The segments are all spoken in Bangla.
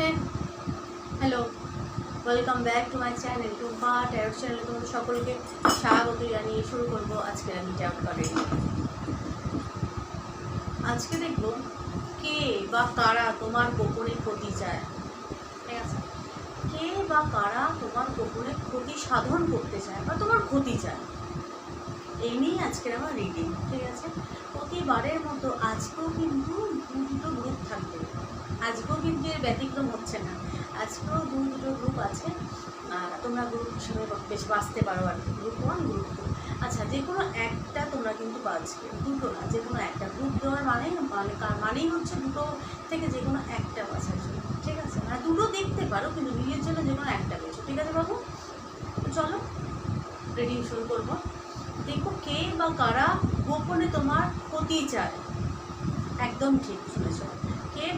Hey hello welcome back to my channel Tumpa tarot চ্যানেলে তোমাদের সকলকে স্বাগত জানিয়ে শুরু করব আজকে আমি ট্যারট কার্ডের আজকে দেখব কে বা কারা তোমার গোপনে ক্ষতি চায় ঠিক আছে? কে বা কারা তোমার গোপনে ক্ষতি সাধন করতে চায় বা তোমার ক্ষতি চায়। এই নিয়ে আজকের আমার রিডিং ঠিক আছে? প্রতিবারের মতো আজকেও কিন্তু দুটো গ্রুপ থাকবে। আজকেও কিন্তু এর ব্যতিক্রম হচ্ছে না। আজকেও দু দুটো গ্রুপ আছে। তোমরা গ্রুপ হিসেবে বেশ বাঁচতে পারো আর কি। গ্রুপ ওয়ান গ্রুপ টু আচ্ছা যে কোনো একটা তোমরা কিন্তু বাঁচবে দুটো না, যে কোনো একটা। গ্রুপ দেওয়ার মানে মানে মানেই হচ্ছে দুটো থেকে যে কোনো একটা বাঁচার জন্য। ঠিক আছে? মানে দুটো দেখতে পারো, কিন্তু নিজের জন্য যে কোনো একটা বেছো ঠিক আছে বাবু? চলো রেডিং শুরু করব। দেখো কে বা কারা গোপনে তোমার ক্ষতি চায়। একদম ঠিক শুনেছ। কে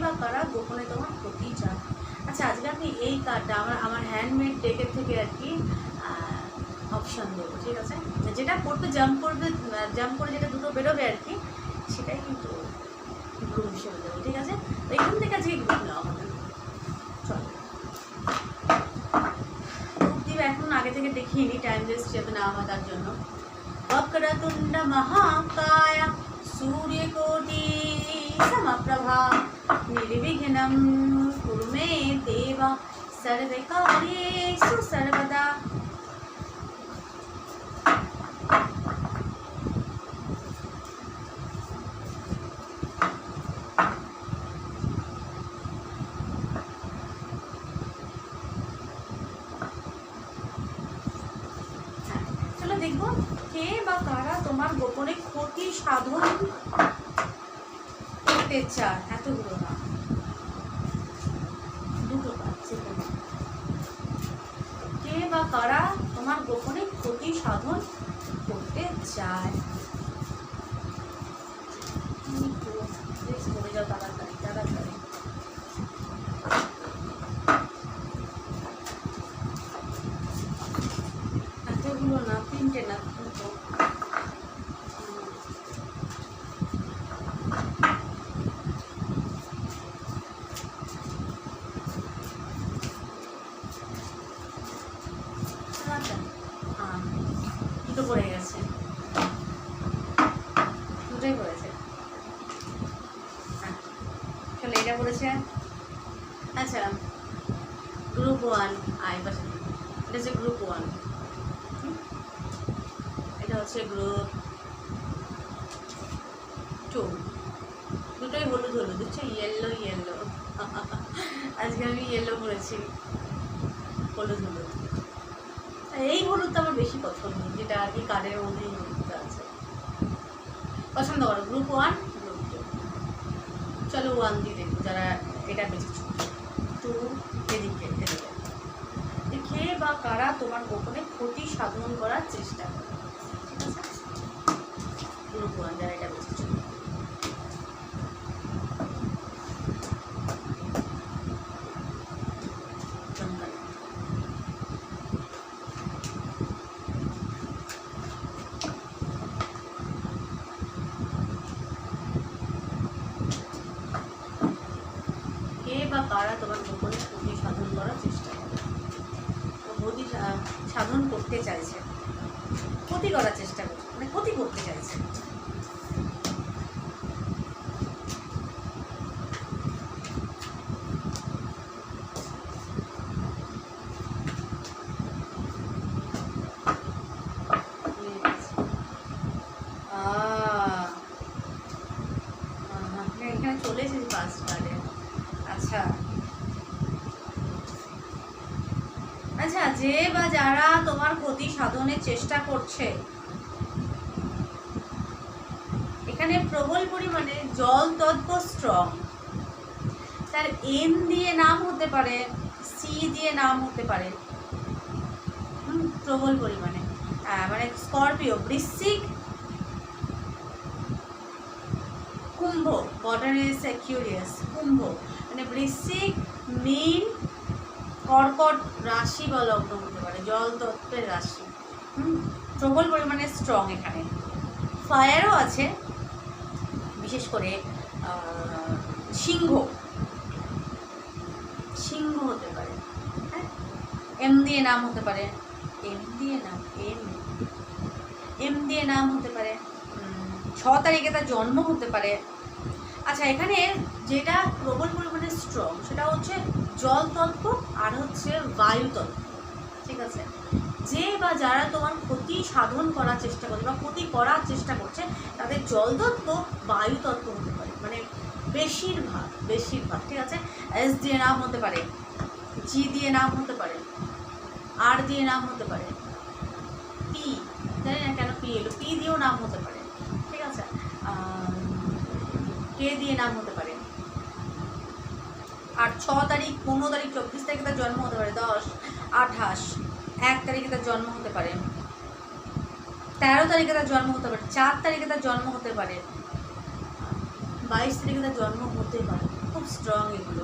বা কারা গোপনে তোমার ক্ষতি চায় আচ্ছা আজকে আমি এই কার্ডটা আমার আমার হ্যান্ডমেড ডেকের থেকে আর কি অপশান দেবো ঠিক আছে যেটা করবে জাম্প করবে জাম্প করে যেটা দুটো বেরোবে আর কি সেটাই কিন্তু গ্রুপ হিসেবে দেবো ঠিক আছে তো এখান থেকে আজকে গ্রুপ নেওয়া হবে চলো গ্রুপ দিবে এখন আগে থেকে দেখিয়ে নিই টাইম ওয়েস্ট যাবে না আমার তার জন্য वक्रतुण्ड महाकाय सूर्यकोटि समप्रभा निर्विघ्नं कुरु मे देव सर्वकार्येषु सर्वदा হ্যাঁ, চলো দেখবো কে বা কারা তোমার গোপনে ক্ষতি সাধন করতে চায় কারা তোমার গোপনে ক্ষতি সাধন করার চেষ্টা করে? ঠিক আছে? এটা বেঁচেছ চমৎকার। কে বা কারা তোমার গোপনে ক্ষতি সাধন করার চেষ্টা করে তো ক্ষতি সা- সাধন করতে চাইছে ক্ষতি করার চেষ্টা করছে মানে ক্ষতি করতে চাইছে বুঝে গেছি। আহ, আহ, এখানে চলে এসেছি ফার্স্ট কার্ডে আচ্ছা আচ্ছা যে বা যারা তোমার ক্ষতি সাধনের চেষ্টা করছে, এখানে প্রবল পরিমাণে জল তত্ত্ব স্ট্রং তার এন দিয়ে নাম হতে পারে সি দিয়ে নাম হতে পারে। প্রবল পরিমাণে। মানে স্করপিও বৃশ্চিক, কুম্ভ, বর্ডার ইজ কুম্ভ। মানে বৃশ্চিক, মীন কর্কট রাশি বা লগ্ন হতে পারে, জল তত্ত্বের রাশি। হুম? প্রবল পরিমাণে স্ট্রং এখানে। ফায়ারও আছে, বিশেষ করে সিংহ। সিংহ হতে পারে হ্যাঁ? এম দিয়ে নাম হতে পারে এম দিয়ে নাম এম এম দিয়ে নাম হতে পারে ছ তারিখে তার জন্ম হতে পারে। আচ্ছা এখানে যেটা প্রবল পরিমাণে স্ট্রং সেটা হচ্ছে জল তত্ত্ব আর হচ্ছে বায়ু তত্ত্ব ঠিক আছে? যে বা যারা তোমার ক্ষতি সাধন করার চেষ্টা করছে বা ক্ষতি করার চেষ্টা করছে, তাদের জল তত্ত্ব বায়ু তত্ত্ব হতে পারে মানে বেশিরভাগ বেশিরভাগ, ঠিক আছে? এস দিয়ে নাম হতে পারে জি দিয়ে নাম হতে পারে আর দিয়ে নাম হতে পারে পি জানি না কেন পি এলো পি দিয়েও নাম হতে পারে, ঠিক আছে? কে দিয়ে নাম হতে পারে আর ছ তারিখ, পনেরো তারিখ, চব্বিশ তারিখে তার জন্ম হতে পারে, দশ, আঠাশ, এক তারিখে তার জন্ম হতে পারে, তেরো তারিখে তার জন্ম হতে পারে, চার তারিখে তার জন্ম হতে পারে, বাইশ তারিখে তার জন্ম হতে পারে। খুব স্ট্রং এগুলো।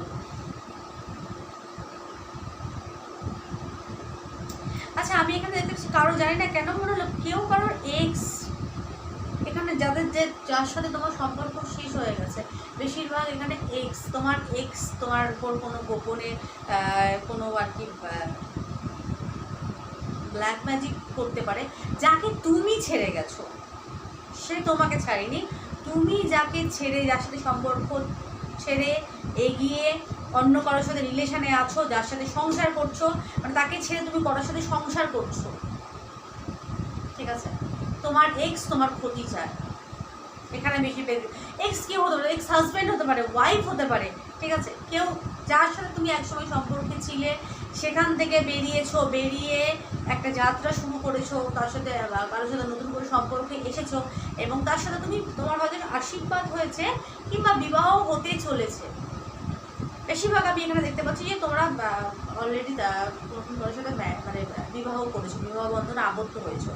আচ্ছা আমি এখানে দেখতে পাচ্ছি, কারও জানি না কেন, মনে হলো কেউ কারোর এক্স এখানে যাদের যে, যার সাথে তোমার সম্পর্ক শেষ হয়ে গেছে। বেশিরভাগ এখানে এক্স তোমার এক্স তোমার উপর কোনো গোপনে কোনো আর কি ব্ল্যাক ম্যাজিক করতে পারে। যাকে তুমি ছেড়ে গেছো, সে তোমাকে ছাড়েনি। তুমি যাকে ছেড়ে, যার সাথে সম্পর্ক ছেড়ে এগিয়ে অন্য কারোর সাথে রিলেশনে আছো, যার সাথে সংসার করছ মানে তাকে ছেড়ে তুমি কারোর সাথে সংসার করছ। ঠিক আছে? তোমার এক্স তোমার ক্ষতি চায় এখানে বেশি এক্স কেউ হতে পারে এক্স হাজব্যান্ড হতে পারে ওয়াইফ হতে পারে, ঠিক আছে? কেউ যার সাথে তুমি একসময় সম্পর্কে ছিলে, সেখান থেকে বেরিয়েছো, বেরিয়ে একটা যাত্রা শুরু করেছ, তার সাথে কারোর সাথে নতুন করে সম্পর্কে এসেছ এবং তার সাথে তুমি, তোমার হয়তো আশীর্বাদ হয়েছে কিংবা বিবাহ হতে চলেছে। বেশিরভাগ আমি এখানে দেখতে পাচ্ছি যে তোমরা অলরেডি নতুন কারোর সাথে মানে বিবাহ করেছ, বিবাহ বন্ধনে আবদ্ধ হয়েছো।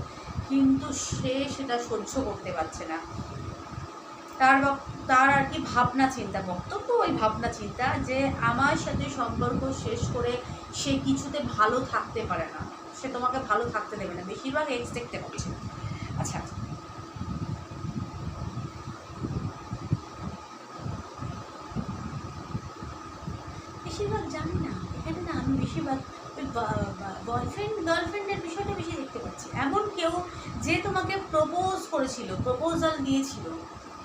কিন্তু সে সেটা সহ্য করতে পারছে না। তার তার আর কি ভাবনা চিন্তা, বক্তব্য ওই ভাবনা চিন্তা যে আমার সাথে সম্পর্ক শেষ করে সে কিছুতে ভালো থাকতে পারে না। সে তোমাকে ভালো থাকতে দেবে না। বেশিরভাগ এক্স দেখতে পাচ্ছি। আচ্ছা। বেশিরভাগ জানি না। এখানে না আমি বেশিরভাগ বয়ফ্রেন্ড গার্লফ্রেন্ডের বিষয়টা বেশি দেখতে পাচ্ছি। এমন কেউ যে তোমাকে প্রপোজ করেছিল প্রপোজাল দিয়েছিল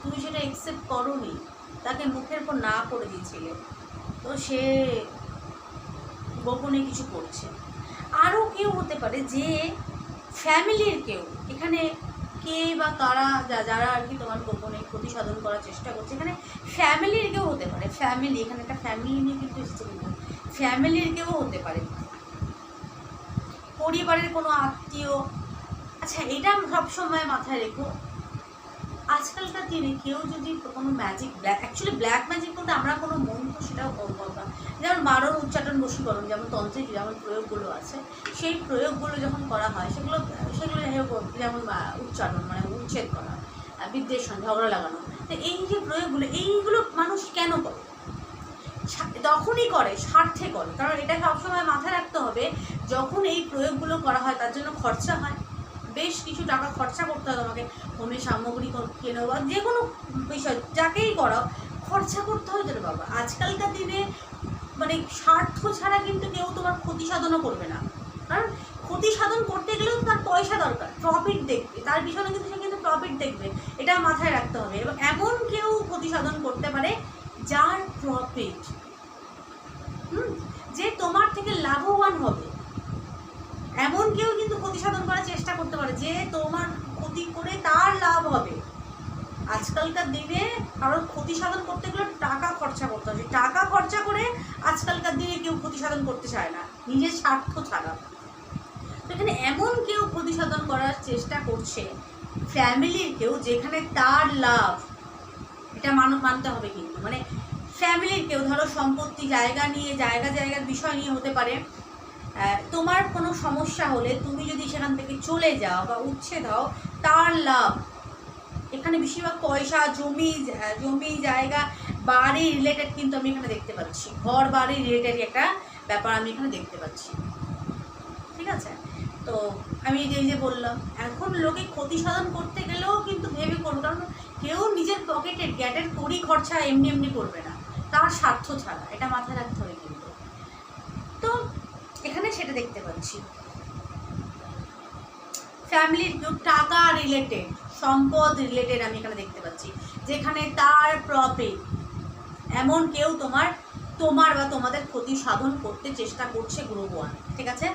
তুমি সেটা অ্যাকসেপ্ট করোনি, তাকে মুখের উপর না করে দিয়েছিলে। তো সে গোপনে কিছু করছে। আরও কেউ হতে পারে যে ফ্যামিলির কেউ, এখানে কে বা কারা যারা আর কি তোমার গোপনে ক্ষতি সাধন করার চেষ্টা করছে, এখানে ফ্যামিলির কেউ হতে পারে। ফ্যামিলি, এখানে একটা ফ্যামিলি নিয়ে কিন্তু এসেছে কিন্তু। ফ্যামিলির কেউ হতে পারে। পরিবারের কোনো আত্মীয় আচ্ছা এটা সবসময় মাথায় রেখো। আজকালকার দিনে কেউ যদি কোনো magic black actually black magic বলতে আমরা কোনো মন্ত্র সেটাও করব না। যেমন মারণ উচ্চাটন বশীকরণ, যেমন তন্ত্রে যেমন প্রয়োগগুলো আছে, সেই প্রয়োগগুলো যখন করা হয়, সেগুলো সেগুলো যেমন উচ্চারণ মানে উচ্ছেদ করা বিদ্বেষণ, ঝগড়া লাগানো, তো এই যে প্রয়োগগুলো, এইগুলো মানুষ কেন করে? তখনই করে, স্বার্থে করে। কারণ এটা সবসময় মাথায় রাখতে হবে, যখন এই প্রয়োগগুলো করা হয়, তার জন্য খরচা হয়। বেশ কিছু টাকা খরচা করতে হয় তোমাকে। হোমের সামগ্রী কেনো বা যে কোনো বিষয়, যাকেই করাও, খরচা করতে হয় তোর বাবা। আজকালকার দিনে মানে স্বার্থ ছাড়া কিন্তু কেউ তোমার ক্ষতি সাধনও করবে না। কারণ ক্ষতি সাধন করতে গেলেও তার পয়সা দরকার প্রফিট দেখবে। তার পিছনে কিন্তু সে কিন্তু প্রফিট দেখবে। এটা মাথায় রাখতে হবে। এবং এমন কেউ ক্ষতি সাধন করতে পারে যার প্রফিট হুম, যে তোমার থেকে লাভবান হবে এমন কেউ কিন্তু ক্ষতি সাধন করার চেষ্টা করতে পারে যে তোমার ক্ষতি করে তার লাভ হবে। আজকালকার দিনে কারোর ক্ষতি সাধন করতে গেলে টাকা খরচা করতে হবে। টাকা খরচা করে আজকালকার দিনে কেউ ক্ষতি সাধন করতে চায় না। নিজের স্বার্থ ছাড়া। এখানে এমন কেউ ক্ষতি সাধন করার চেষ্টা করছে ফ্যামিলির কেউ, যেখানে তার লাভ, এটা মান, মানতে হবে কিন্তু। মানে ফ্যামিলির কেউ, ধরো সম্পত্তি, জায়গা নিয়ে, জায়গা, জায়গার বিষয় নিয়ে হতে পারে। তোমার কোনো সমস্যা হলে তুমি যদি সেখান থেকে চলে যাও বা উচ্ছেদ হও, তার লাভ। এখানে বেশিরভাগ পয়সা, জমি জমি, জায়গা, বাড়ি রিলেটেড কিন্তু আমি এখানে দেখতে পাচ্ছি। ঘর, বাড়ি রিলেটেড একটা ব্যাপার আমি এখানে দেখতে পাচ্ছি। ঠিক আছে? তো আমি এই যে বললাম, এখন লোকে ক্ষতি সাধন করতে গেলেও কিন্তু ভেবে করবে, কারণ কেউ নিজের পকেটের গ্যাটের কড়ি খরচা এমনি এমনি করবে না। তার স্বার্থ ছাড়া, এটা মাথায় রাখতে হবে কিন্তু। সেটা দেখতে পাচ্ছি। ফ্যামিলির টাকা রিলেটেড সম্পদ রিলেটেড আমি এখানে দেখতে পাচ্ছি। যেখানে তার প্রফিট এমন কেউ তোমার তোমার বা তোমাদের ক্ষতি সাধন করতে চেষ্টা করছে গ্রুপ ওয়ান ঠিক আছে?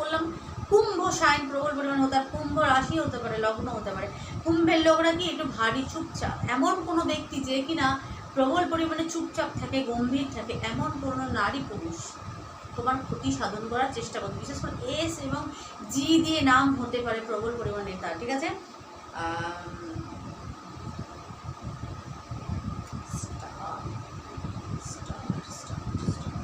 বললাম, কুম্ভ সাইন প্রবল পরিমাণ হতে পারে, কুম্ভ রাশি হতে পারে, লগ্ন হতে পারে। কুম্ভের লোকরা কি একটু ভারী চুপচাপ, এমন কোনো ব্যক্তি যে কিনা প্রবল পরিমাণে চুপচাপ থাকে গম্ভীর থাকে এমন কোনো নারী পুরুষ তোমার ক্ষতি সাধন করার চেষ্টা করবে বিশেষ করে এস এবং জি দিয়ে নাম হতে পারে প্রবল পরিমাণে তার ঠিক আছে? আম, star, star, star, star.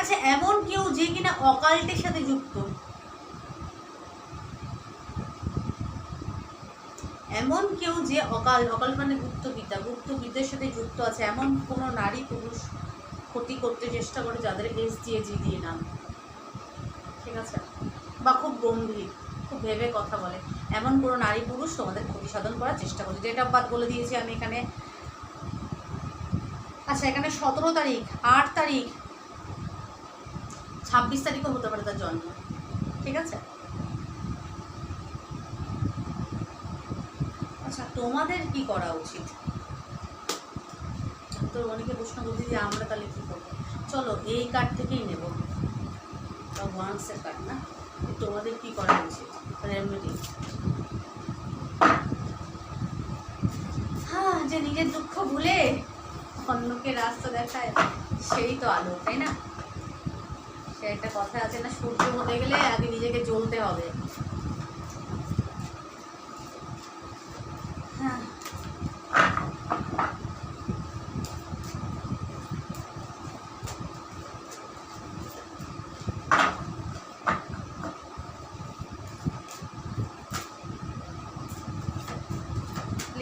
আচ্ছা এমন কেউ যে কিনা অকাল্টের সাথে যুক্ত এমন কেউ যে অকাল অকাল মানে গুপ্তবিদ্যা। গুপ্তবিদ্যার সাথে যুক্ত আছে এমন কোনো নারী পুরুষ ক্ষতি করতে চেষ্টা করে যাদের এস দিয়ে জি দিয়ে নাম। ঠিক আছে? বা খুব গম্ভীর, খুব ভেবে কথা বলে। এমন কোনো নারী পুরুষ তোমাদের ক্ষতি সাধন করার চেষ্টা করছে। ডেট অফ বার্থ বলে দিয়েছি আমি এখানে। আচ্ছা এখানে সতেরো তারিখ, আট তারিখ, ছাব্বিশ তারিখও হতে পারে তার জন্ম। ঠিক আছে? তোমাদের কি করা উচিত? তো অনেকে প্রশ্ন করছি যে আমরা তাহলে কী করব? চলো, এই কার্ড থেকেই নেব। ওয়ান্সের কার্ড না? তোমাদের কি করা উচিত? রেমেডি হ্যাঁ যে নিজের দুঃখ ভুলে অন্যকে রাস্তা দেখায়, সেই তো আলো, তাই না? সে একটা কথা আছে না, সূর্য হতে গেলে আগে নিজেকে জ্বলতে হবে হ্যাঁ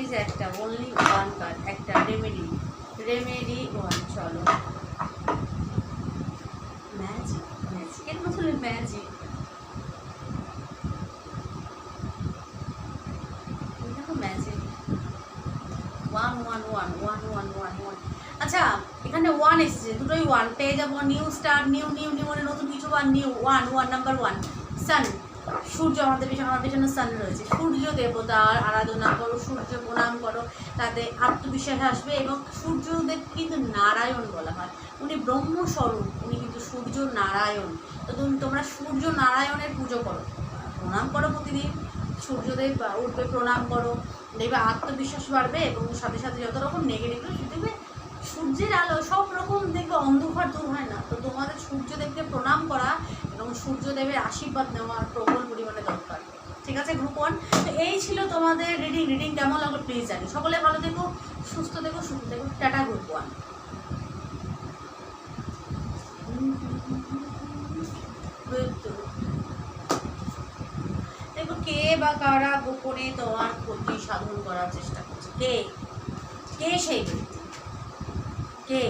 প্লিজ একটা অনলি ওয়ান কার্ড একটা রেমেডি রেমেডি ওয়ান চলো। ম্যাজিক ম্যাজিকের মতো magic one one one one one one one আচ্ছা এখানে ওয়ান এসেছে দুটোই ওয়ান পেয়ে যাব new star new new new নতুন কিছু one new one one number one sun সূর্য আমাদের পেছনে আমার পেছনে সান রয়েছে। সূর্য দেবতার আরাধনা করো, সূর্য প্রণাম করো, তাতে আত্মবিশ্বাস আসবে এবং সূর্যদেব কিন্তু নারায়ণ বলা হয়। উনি ব্রহ্মস্বরূপ, উনি কিন্তু সূর্য নারায়ণ। তো তুমি, তোমরা সূর্য নারায়ণের পুজো করো। প্রণাম করো প্রতিদিন, সূর্যদেব উঠবে, প্রণাম করো। দেখবে আত্মবিশ্বাস বাড়বে এবং সাথে সাথে যত রকম নেগেটিভ দেখবে সূর্যের আলো সব রকম দেখবে অন্ধকার দূর হয় না। তো তোমাদের সূর্যদেবকে প্রণাম করা এবং সূর্যদেবের আশীর্বাদ নেওয়া প্রবল পরিমাণে দরকার। ঠিক আছে গ্রুপ ওয়ান তো এই ছিল তোমাদের রিডিং রিডিং কেমন লাগল প্লিজ জানি। সকলে ভালো থেকো, সুস্থ থেকো সুস্থ থেকো। টাটা গ্রুপ ওয়ান দেখো কে বা কারা গোপনে তোমার ক্ষতি সাধন করার চেষ্টা করছে? কে? কে সেই ব্যক্তি? কে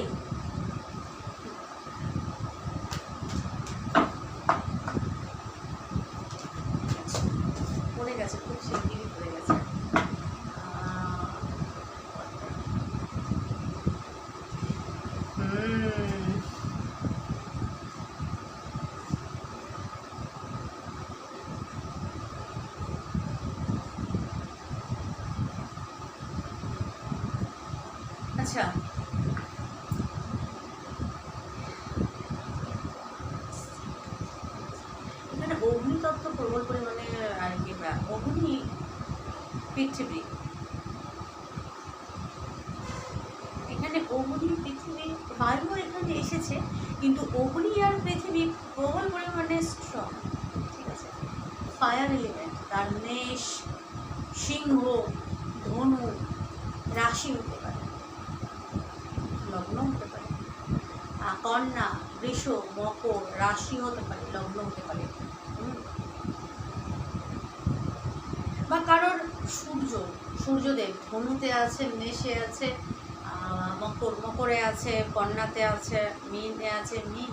পড়ে গেছে খুব শিগগিরই পড়ে গেছে আহ, হুম আচ্ছা এখানে অগ্নিতত্ত্ব প্রবল পরিমাণে আর কি বা অগ্নি পৃথিবী এখানে অগ্নি পৃথিবী বায়ু এখানে এসেছে কিন্তু অগ্নি আর পৃথিবী প্রবল পরিমাণে স্ট্রং ঠিক আছে ফায়ার এলিমেন্ট তার মেষ সিংহ ধনু রাশি হতে পারে লগ্ন হতে পারে আহ, কন্যা বৃষ মকর রাশি হতে পারে লগ্ন হতে পারে হুম। বা কারোর সূর্য, সূর্যদেব, ধনুতে আছে, মেষে আছে মকর, মকরে আছে কন্যাতে আছে, মিনে আছে, মিন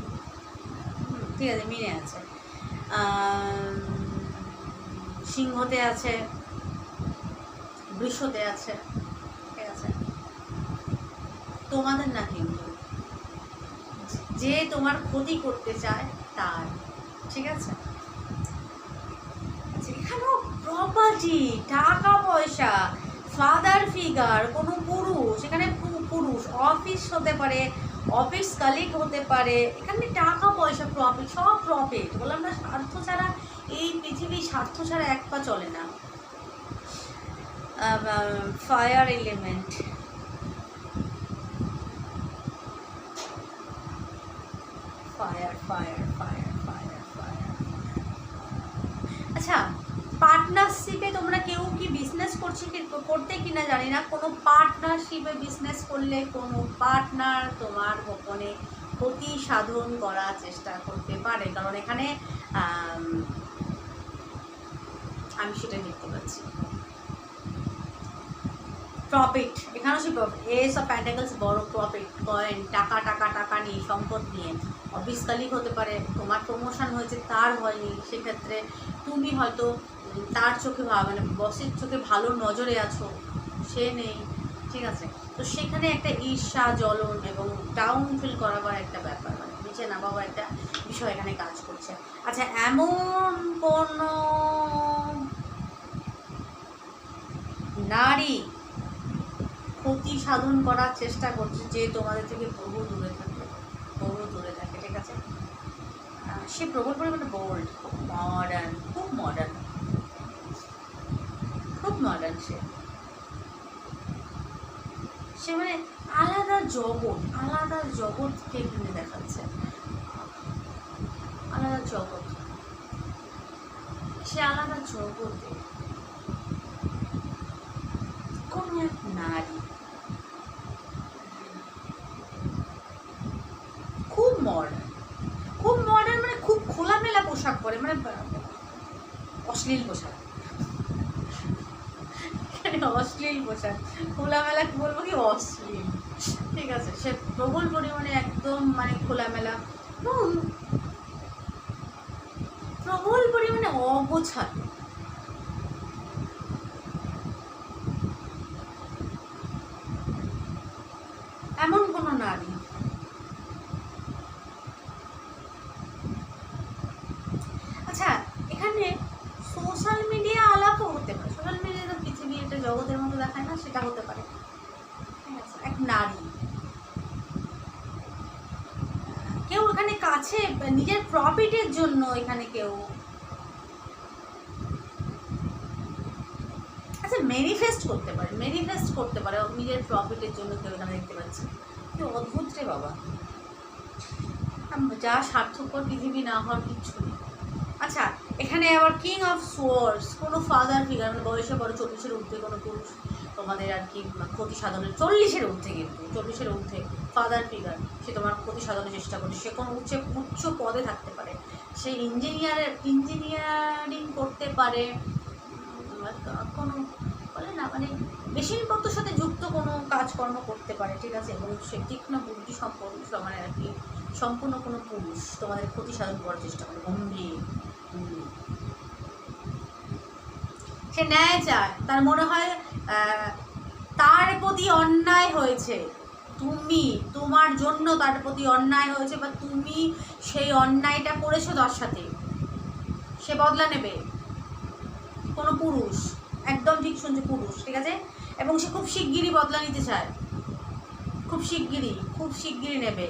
ঠিক আছে, মিনে আছে সিংহতে আছে, বৃষতে আছে, ঠিক আছে। তোমাদের না কিন্তু যে তোমার ক্ষতি করতে চায়, তার, ঠিক আছে? প্রপার্টি টাকা পয়সা ফাদার ফিগার কোনো পুরুষ, এখানে পুরুষ অফিস হতে পারে অফিস কালিগ হতে পারে, এখানে টাকা পয়সা প্রফিট সব প্রফিট বললাম না, স্বার্থ ছাড়া, এই পৃথিবী স্বার্থ ছাড়া এক পা চলে না। Fire element fire fire fire fire আচ্ছা পার্টনারশিপে তোমরা কেউ কি বিজনেস করছে করতে কিনা জানি না। কোনো পার্টনারশিপে বিজনেস করলে কোনো পার্টনার তোমার গোপনে ক্ষতি সাধন করার চেষ্টা করতে পারে। কারণ এখানে, আমি সেটা দেখতে পাচ্ছি। প্রফিট এখানেও সে প্রফিট এস অফ প্যান্টাকলস বড় প্রফিট কয়েন টাকা টাকা টাকা নিয়ে সম্পদ নিয়ে। অফিস হতে পারে, তোমার প্রমোশন হয়েছে, তার হয়নি সেক্ষেত্রে তুমি হয়তো তার চোখে মানে বসের চোখে ভালো নজরে আছো, সে নেই, ঠিক আছে? তো সেখানে একটা ঈর্ষা, জ্বলন এবং ডাউন ফিল করাবার একটা ব্যাপার মানে নিচে নামাবার একটা বিষয় এখানে কাজ করছে। আচ্ছা এমন কোনো নারী ক্ষতি সাধন করার চেষ্টা করছে যে তোমাদের থেকে বহু দূরে থাকে, বহু দূরে থাকে, ঠিক আছে? সে প্রবল পরিমাণে বোল্ড খুব মডার্ন খুব মডার্ন মডার্ন সে সে মানে আলাদা জগৎ, আলাদা জগৎকে এখানে দেখাচ্ছে? আলাদা জগৎ। সে আলাদা জগতে কোনো এক নারী খুব মডার্ন খুব মডার্ন মানে খুব খোলামেলা পোশাক পরে মানে অশ্লীল পোশাক। এখানে অশ্লীল পোশাক। খোলামেলা কি বলব কি? অশ্লীল। ঠিক আছে, সে প্রবল পরিমাণে একদম মানে খোলামেলা। প্রবল পরিমাণে অগোছালো এমন কোনো নারী আচ্ছা এখানে সোশ্যাল মিডিয়া আলাপও হতে পারে সোশ্যাল মিডিয়া তো পৃথিবী একটা জগতের মতো দেখায় না সেটা হতে পারে ঠিক আছে এক নারী কেউ এখানে কাছে নিজের এখানে কেউ। আচ্ছা ম্যানিফেস্ট করতে পারে ম্যানিফেস্ট করতে পারে নিজের প্রফিটের জন্য কেউ এখানে দেখতে পাচ্ছি। কি অদ্ভুত রে বাবা। যা স্বার্থপর পৃথিবী না হওয়ার কিচ্ছু নেই। আচ্ছা এখানে আবার কিং অফ সোয়ার্স কোনো ফাদার ফিগার মানে বয়সে বড় চল্লিশের ঊর্ধ্বে কোনো পুরুষ, তোমাদের আর কি ক্ষতি সাধনের চল্লিশের ঊর্ধ্বে কিন্তু চল্লিশের ঊর্ধ্বে ফাদার ফিগার সে তোমার ক্ষতি সাধনের চেষ্টা করছে, সে কোনো উচ্চ উচ্চ পদে থাকতে পারে। সে ইঞ্জিনিয়ারের ইঞ্জিনিয়ারিং করতে পারে। কোনো বলে না মানে মেশিনপত্রের সাথে যুক্ত কোনো কাজকর্ম করতে পারে, ঠিক আছে? এবং সে তীক্ষ্ণ বুদ্ধি সম্পন্ন মানে আর কি সম্পূর্ণ কোনো পুরুষ তোমাদের ক্ষতি সাধন করার চেষ্টা করে গম্ভীর সে ন্যায় চায়, তার মনে হয় তার প্রতি অন্যায় হয়েছে। তুমি, তোমার জন্য তার প্রতি অন্যায় হয়েছে বা তুমি সেই অন্যায়টা করেছ তার সাথে, সে বদলা নেবে। কোনো পুরুষ, একদম ঠিক শুনছে, পুরুষ, ঠিক আছে? এবং সে খুব শিগগিরই বদলা নিতে চায়। খুব শিগগিরই খুব শিগগিরই নেবে।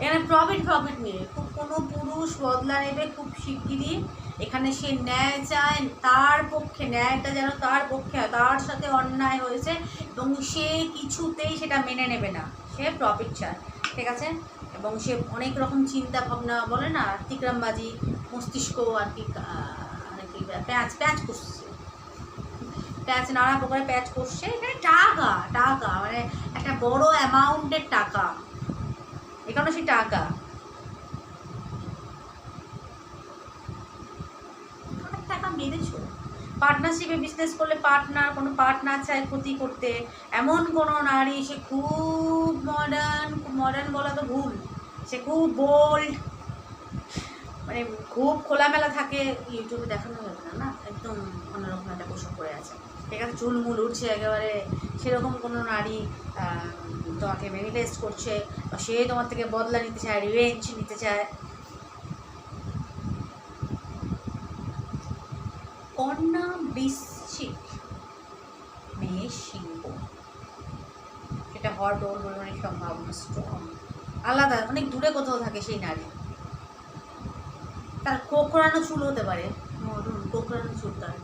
এখানে প্রফিট প্রফিট নিয়ে, খুব কোনো পুরুষ বদলা নেবে, খুব শিগগিরই এখানে সে ন্যায় চায়, তার পক্ষে, ন্যায়টা যেন তার পক্ষে হয়, তার সাথে অন্যায় হয়েছে এবং সে কিছুতেই সেটা মেনে নেবে না। সে প্রফিট চায়, ঠিক আছে? এবং সে অনেক রকম চিন্তা ভাবনা বলে না, তিকরামবাজি, মস্তিষ্ক আর কি আর কি, প্যাঁচ প্যাঁচ করছে। প্যাঁচ, নানা প্রকারের প্যাঁচ করছে, এখানে টাকা টাকা মানে একটা বড় অ্যামাউন্টের টাকা। এখানে সে টাকা অনেক টাকা মেরেছো পার্টনারশিপে বিজনেস করলে পার্টনার কোনো পার্টনার চায় ক্ষতি করতে, এমন কোনো নারী, সে খুব মডার্ন মডার্ন বলা তো ভুল। সে খুব বোল্ড মানে খুব খোলামেলা থাকে ইউটিউবে দেখানো যাবে না না? একদম অন্যরকম একটা পোশাক পরে আছে। ঠিক আছে, চুলমুল উঠছে একেবারে, সেরকম কোনো নারী তোমাকে ম্যানিফেস্ট করছে, বা সে তোমার থেকে বদলা নিতে চায় রিভেঞ্জ নিতে চায়। কন্যা বৃশ্চিক মেয়ে সিংহ সেটা হওয়ার প্রবল পরিমাণে সম্ভাবনা স্ট্রং আলাদা অনেক দূরে কোথাও থাকে সেই নারী। তার কোকড়ানো চুল হতে পারে। কোকড়ানো চুল তার।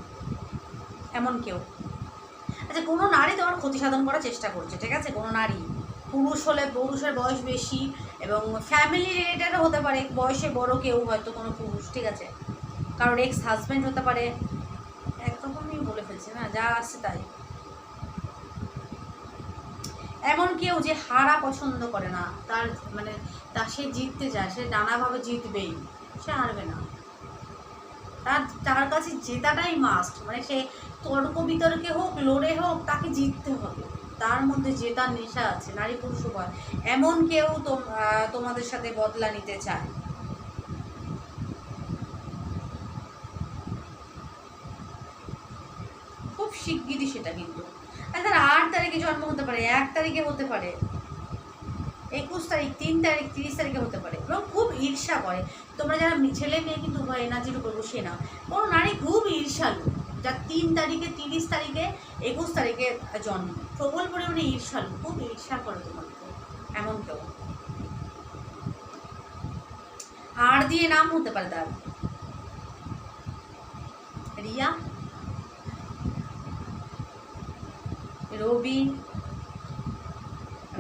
এমন কেউ। আচ্ছা কোনো নারী তোমার ক্ষতি সাধন করার চেষ্টা করছে ঠিক আছে? কোনো নারী। পুরুষ হলে পুরুষের বয়স বেশি এবং ফ্যামিলি রিলেটেডও হতে পারে। বয়সে বড় কেউ হয়তো কোনো পুরুষ ঠিক আছে? কারোর এক্স হাজব্যান্ড হতে পারে। না, যা আছে তাই। এমন কেউ যে হারা পছন্দ করে না, তার মানে তা সে জিততে চায়, সে নানাভাবে জিতবেই, সে হারবে না। তার তার কাছে জেতাটাই মাস্ট মানে সে তর্ক বিতর্কে হোক, লড়ে হোক, তাকে জিততে হবে। তার মধ্যে জেতার নেশা আছে নারী পুরুষ এমন কেউ তোমাদের সাথে বদলা নিতে চায় খুব শিগগিরই সেটা কিন্তু। আর তার আট তারিখে জন্ম হতে পারে, এক তারিখে হতে পারে, একুশ তারিখ, তিন তারিখ, তিরিশ তারিখে হতে পারে। এবং খুব ঈর্ষা করে। তোমরা যারা ছেলে মেয়ে কিন্তু উভয় এনার্জির উপর বসে না কোনো নারী খুব ঈর্ষালু যার তিন তারিখে, তিরিশ তারিখে, একুশ তারিখে জন্ম। প্রবল পরিমাণে ঈর্ষালু খুব ঈর্ষা করে উপর। এমন কেউ। আর দিয়ে নাম হতে পারে তার। রিয়া? রবি,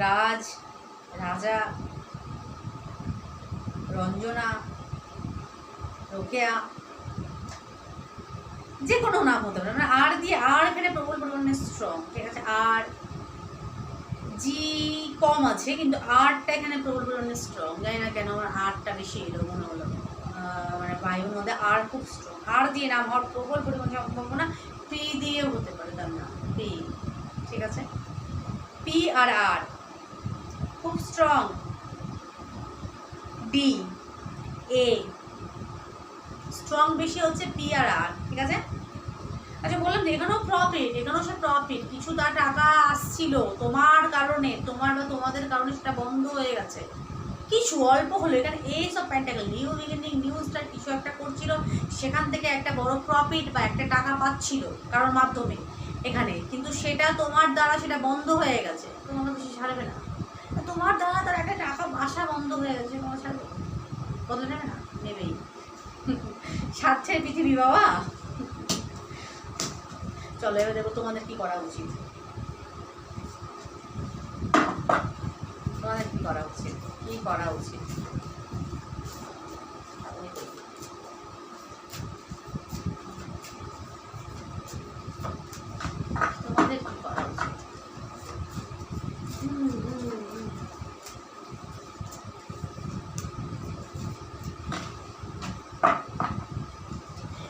রাজ, রাজা, রঞ্জনা, রোকেয়া যে কোনো নাম হতে পারে। মানে আর দিয়ে আর এখানে প্রবল পরিমাণে স্ট্রং ঠিক আছে? আর, জি, কম আছে, কিন্তু আরটা এখানে প্রবল পরিমাণে স্ট্রং জানি না কেন আমার আরটা বেশি এলো, মনে হলো। মানে বায়ুর মধ্যে আর খুব স্ট্রং আর দিয়ে নাম হওয়ার প্রবল পরিমাণে সম্ভাবনা পি দিয়েও হতে পারে তার নাম পি। ঠিক আছে? পি আর আর খুব স্ট্রং বি এ স্ট্রং বেশি হচ্ছে পি আর আর ঠিক আছে? আচ্ছা বললাম এখানেও প্রফিট এখানেও সে প্রফিট কিছু তার টাকা আসছিল তোমার কারণে, তোমার বা তোমাদের কারণে সেটা বন্ধ হয়ে গেছে। কিছু অল্প হলো, এখানে এই সব pentacle new beginning new star কিছু একটা করছিল, সেখান থেকে একটা বড় প্রফিট বা একটা টাকা পাচ্ছিল কারোর মাধ্যমে। এখানে। কিন্তু সেটা তোমার দ্বারা সেটা বন্ধ হয়ে গেছে। তোমার বেশি ছাড়বে না। তোমার দ্বারা তার একটা টাকা আসা বন্ধ হয়ে গেছে তোমার ছাড়বে? বদলে নেবে না? নেবেই। স্বার্থের পৃথিবী বাবা। চলো, এবার দেখো তোমাদের কি করা উচিত। তোমাদের কি করা উচিত? কি করা উচিত তোমাদের কি করা উচিত হুম, হুম, হুম।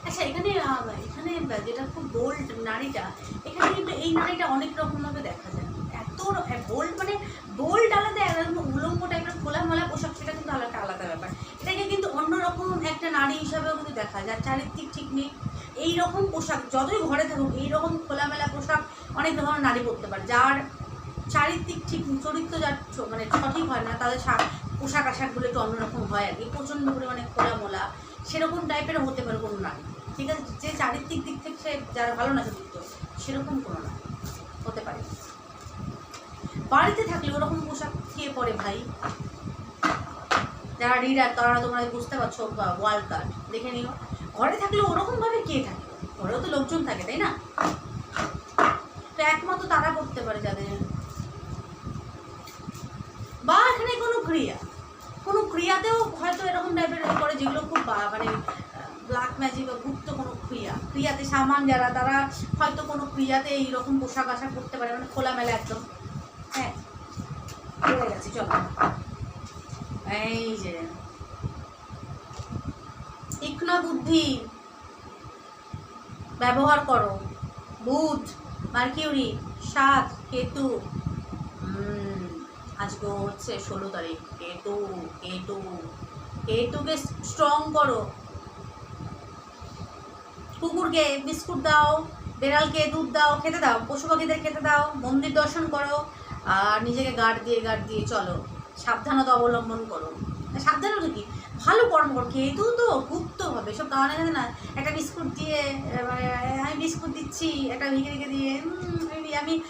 আচ্ছা এখানে আহ, এখানে যেটা খুব বোল্ড নারীটা এখানে কিন্তু এই নারীটা অনেক রকমভাবে দেখা যায় এত বোল্ড মানে বোল্ড আলাদা একদম উলঙ্গ টাইপের খোলামেলা পোশাক সেটা কিন্তু আলাদা আলাদা ব্যাপার এটাকে কিন্তু অন্যরকম একটা নারী হিসাবেও কিন্তু দেখা যায় চারিত্রিক ঠিক নেই এই রকম পোশাক যতই ঘরে থাকুক এই রকম খোলামেলা পোশাক অনেক ধরনের নারী পরতে পারে। যার চারিত্রিক ঠিক চরিত্র যার মানে সঠিক হয় না, তাদের পোশাক আশাকগুলো একটু অন্যরকম হয় আর কি। প্রচণ্ড পরিমাণে খোলামোলা, সেরকম টাইপের হতে পারে কোনো নারী। ঠিক আছে? যে চারিত্রিক দিক থেকে সে যারা ভালো না চরিত্র, সেরকম কোনো না হতে পারে বাড়িতে থাকলে ওরকম পোশাক খেয়ে পরে ভাই? যারা রিডার তারা তোমরা বুঝতে পারছ, বা ওয়াল কার্ড দেখে নিও। ঘরে থাকলে ওরকমভাবে কে থাকে? ঘরেও তো লোকজন থাকে, তাই না? তো একমাত্র তারা করতে পারে যাদের। বা এখানে কোনো ক্রিয়া। কোনো ক্রিয়াতেও হয়তো এরকম টাইপের করে যেগুলো খুব মানে ব্ল্যাক ম্যাজিক বা গুপ্ত কোনো ক্রিয়া। ক্রিয়াতে সামান যারা, তারা হয়তো কোনো ক্রিয়াতে এইরকম পোশাক আশাক করতে পারে মানে খোলামেলা একদম। হ্যাঁ? হয়ে গেছে, চলো। এই যে। তীক্ষ্ণ বুদ্ধি। ব্যবহার করো। বুধ, মার্কিউরি, সাত, কেতু। আজকে হচ্ছে ষোলো তারিখ। কেতু কেতু। কেতুকে স্ট্রং করো। কুকুরকে বিস্কুট দাও, বেড়ালকে দুধ দাও, খেতে দাও পশু পাখিদের খেতে দাও, মন্দির দর্শন করো, আর নিজেকে গার্ড দিয়ে গার্ড দিয়ে চলো। সাবধানতা অবলম্বন করো। সাবধানতা কি? ভালো কর্ম করো কেতু তো গুপ্ত হবে, সব কারণে জানে না। একটা বিস্কুট দিয়ে মানে আমি বিস্কুট দিচ্ছি। একটা ভিকে ভিকে দিয়ে আমি-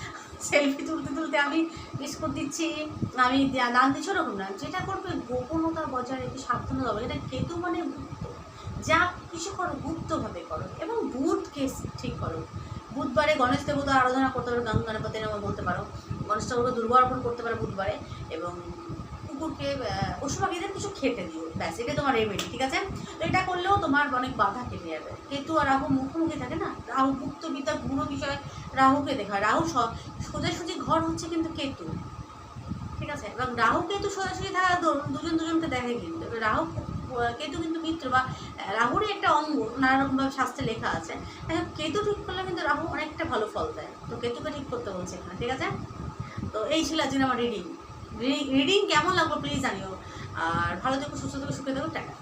সেলফি তুলতে তুলতে আমি বিস্কুট দিচ্ছি। আমি দান দিচ্ছি ওরকম না, যেটা করবে, গোপনতা বজায় রেখে সাবধানতা হবে এটা কেতু মানে গুপ্ত যা কিছু করো গুপ্তভাবে করো, এবং বুধকে ঠিক করো। বুধবারে গণেশ দেবতা আরাধনা করতে পারো, গঙ্গা, গণপতি নামে বলতে পারো। গণেশ ঠাকুরকে দুর্গা অর্পণ করতে পারো বুধবারে, এবং কুকুরকে পশু পাখিদের কিছু খেতে দিও। ব্যাস এটা তোমার রেমেডি ঠিক আছে? তো এটা করলেও তোমার অনেক বাধা কেটে যাবে। কেতু আর রাহু মুখোমুখি থাকে না? রাহু গুপ্ত, বিদ্যা গুণ বিষয় রাহুকে দেখা রাহু সোজাসুজি ঘর হচ্ছে কিন্তু কেতু। ঠিক আছে? এবং রাহু, কেতু সোজাসুজি থাকা দুজন দুজনকে দেখে কিন্তু। রাহু কেতু কিন্তু মিত্র বা রাহুরই একটা অঙ্গ নানা রকমভাবে শাস্ত্রে লেখা আছে। এখন কেতু ঠিক করলে কিন্তু রাহু অনেকটা ভালো ফল দেয়। তো কেতুকে ঠিক করতে বলছে এখানে, ঠিক আছে? তো এই ছিল আজকে আমার রিডিং রিডিং কেমন লাগল প্লিজ জানিও। আর ভালো থেকো সুস্থ থেকো সুখে থেকো টাটা।